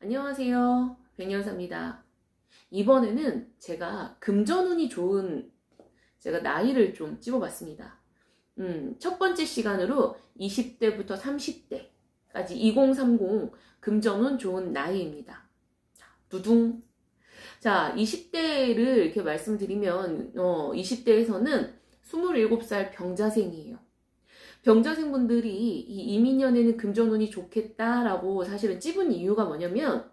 안녕하세요. 백년사입니다. 이번에는 제가 금전운이 좋은 제가 나이를 좀 찝어봤습니다. 음, 첫 번째 시간으로 20대부터 30대까지 2030 금전운 좋은 나이입니다. 자, 두둥. 자, 20대를 이렇게 말씀드리면, 어, 20대에서는 27살 병자생이에요. 병자생 분들이 이 이민년에는 금전운이 좋겠다라고 사실은 찝은 이유가 뭐냐면,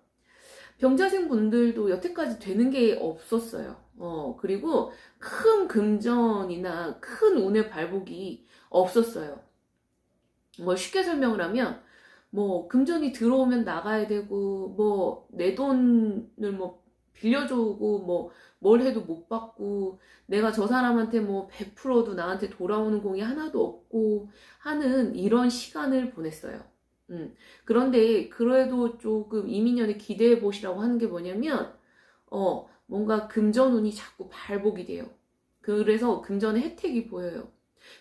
병자생 분들도 여태까지 되는 게 없었어요. 어, 그리고 큰 금전이나 큰 운의 발복이 없었어요. 뭐 쉽게 설명을 하면, 뭐 금전이 들어오면 나가야 되고, 뭐 내 돈을 뭐 빌려주고, 뭐 뭘 해도 못 받고, 내가 저 사람한테 뭐 100%도 나한테 돌아오는 공이 하나도 없고 하는 이런 시간을 보냈어요. 음. 그런데 그래도 조금 이민년에 기대해 보시라고 하는 게 뭐냐면, 어, 뭔가 금전운이 자꾸 발복이 돼요. 그래서 금전의 혜택이 보여요.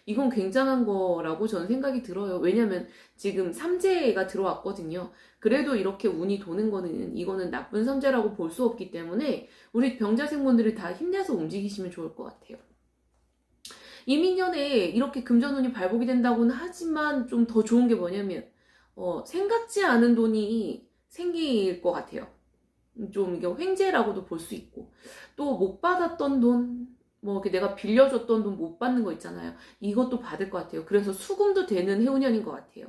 이건 굉장한 거라고 저는 생각이 들어요. 왜냐면 지금 삼재가 들어왔거든요. 그래도 이렇게 운이 도는 거는 이거는 나쁜 삼재라고 볼 수 없기 때문에 우리 병자 생분들이 다 힘내서 움직이시면 좋을 것 같아요. 이민년에 이렇게 금전운이 발복이 된다고는 하지만 좀 더 좋은 게 뭐냐면 어, 생각지 않은 돈이 생길 것 같아요. 좀 이게 횡재라고도 볼 수 있고 또 못 받았던 돈, 뭐 이렇게 내가 빌려줬던 돈 못 받는 거 있잖아요. 이것도 받을 것 같아요. 그래서 수금도 되는 해운년인 것 같아요.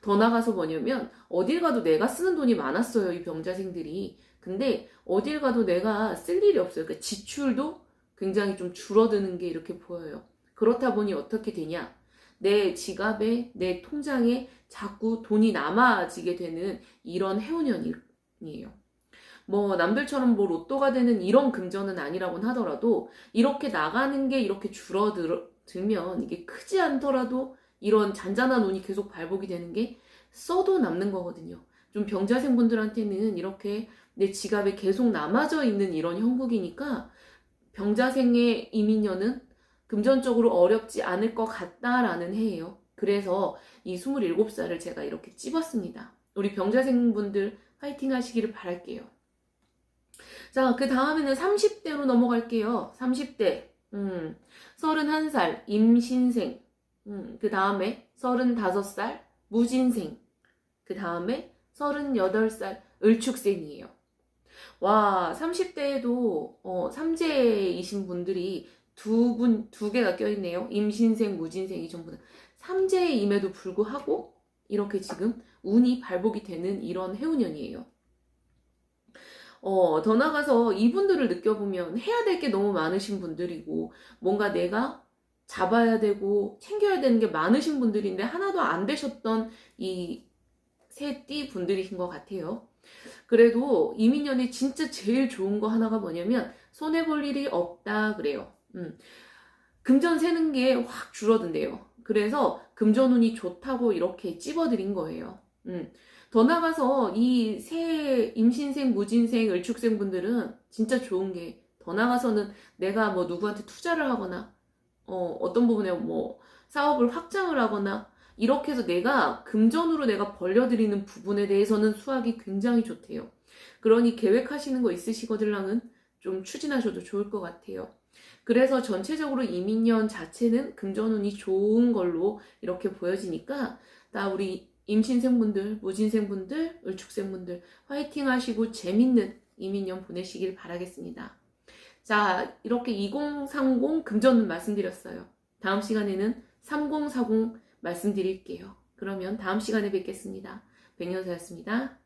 더 나가서 뭐냐면 어딜 가도 내가 쓰는 돈이 많았어요. 이 병자생들이. 근데 어딜 가도 내가 쓸 일이 없어요. 그러니까 지출도 굉장히 좀 줄어드는 게 이렇게 보여요. 그렇다 보니 어떻게 되냐? 내 지갑에, 내 통장에 자꾸 돈이 남아지게 되는 이런 해운년이에요. 뭐 남들처럼 뭐 로또가 되는 이런 금전은 아니라고는 하더라도 이렇게 나가는 게 이렇게 줄어들면 이게 크지 않더라도 이런 잔잔한 운이 계속 발복이 되는 게 써도 남는 거거든요. 좀 병자생 분들한테는 이렇게 내 지갑에 계속 남아져 있는 이런 형국이니까 병자생의 이민년은 금전적으로 어렵지 않을 것 같다라는 해예요. 그래서 이 27살을 제가 이렇게 찝었습니다. 우리 병자생 분들 파이팅 하시기를 바랄게요. 자, 그 다음에는 30대로 넘어갈게요. 30대. 음, 31살, 임신생. 음, 그 다음에 35살, 무진생. 그 다음에 38살, 을축생이에요. 와, 30대에도, 어, 삼재이신 분들이 두 분, 두 개가 껴있네요. 임신생, 무진생이 전부 다. 삼재임에도 불구하고, 이렇게 지금 운이 발복이 되는 이런 해운년이에요. 어, 더 나가서 이분들을 느껴보면 해야 될 게 너무 많으신 분들이고, 뭔가 내가 잡아야 되고, 챙겨야 되는 게 많으신 분들인데, 하나도 안 되셨던 이 세띠 분들이신 것 같아요. 그래도 이민년에 진짜 제일 좋은 거 하나가 뭐냐면, 손해 볼 일이 없다 그래요. 음. 금전 세는 게 확 줄어든대요. 그래서 금전운이 좋다고 이렇게 찝어드린 거예요. 음. 더 나가서 이 새 임신생, 무진생, 을축생 분들은 진짜 좋은 게 더 나가서는 내가 뭐 누구한테 투자를 하거나 어, 어떤 부분에 뭐 사업을 확장을 하거나 이렇게 해서 내가 금전으로 내가 벌려드리는 부분에 대해서는 수학이 굉장히 좋대요. 그러니 계획하시는 거 있으시거들랑은 좀 추진하셔도 좋을 것 같아요. 그래서 전체적으로 이민년 자체는 금전운이 좋은 걸로 이렇게 보여지니까 다 우리 임신생분들, 무진생분들, 을축생분들 화이팅 하시고 재밌는 이민년 보내시길 바라겠습니다. 자, 이렇게 2030 금전운 말씀드렸어요. 다음 시간에는 3040 말씀드릴게요. 그러면 다음 시간에 뵙겠습니다. 백년사였습니다.